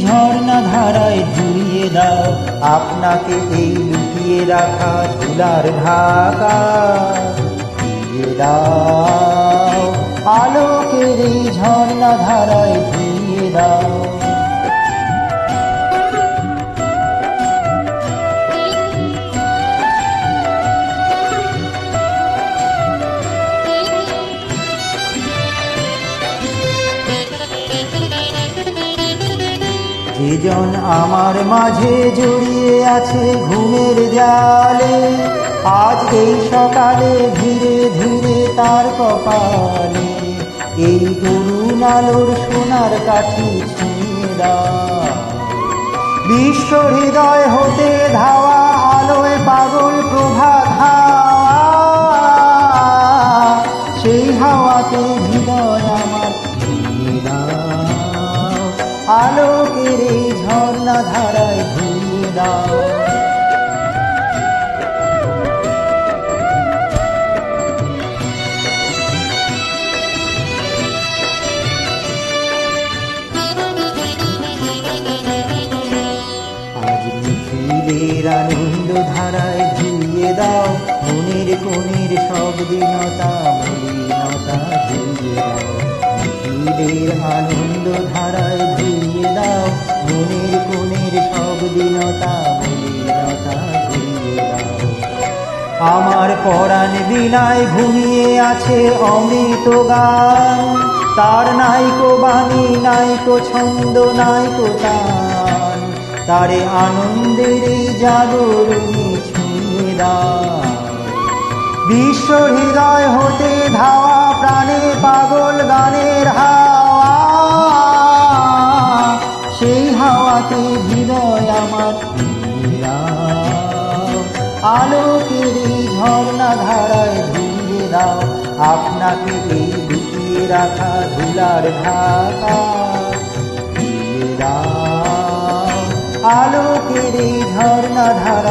ঝর্ণা ধারায় ধুইয়ে দাও। আপনাকে এই লুকিয়ে রাখা ধুলার ঢাকা দিয়ে দাও। আলোকের এই ঝর্ণা ধারায় ধুইয়ে দাও। যেজন আমার মাঝে জড়িয়ে আছে ঘুমের জালে। আজ এই সকালে ধীরে ধীরে তার কপালে এই করুণ আলোর সোনার কাঠি ছুঁয়ে দা বিশ্ব হৃদয় আলোকের এই ঝর্ণা ধারায় ধুয়ে দাও। মিছিলের আনন্দ ধারায় ধুয়ে দাও। মনের কোণের সব দিনতা, মলিনতা ধুয়ে দাও। মিছিলের আনন্দ ধারায় মনের কোণের সব দিনতা মলিনতা ধুয়ে দাও। আমার পরাণ বিনায় ঘুমিয়ে আছে অমৃত গান। তার নাইকো বাণী নাইকো ছন্দ নাইকো তান তারে আনন্দের এই জাগরণী ছুঁয়ে দাও। বিশ্ব হৃদয় হতে ধাওয়া প্রাণে পাগল গানের আলোকের এই ঝর্ণা ধারায় ধুয়ে দাও। আপনাকে এই লুকিয়ে রাখা ধুলার ঢাকা। আলোকের এই ঝর্ণা দাও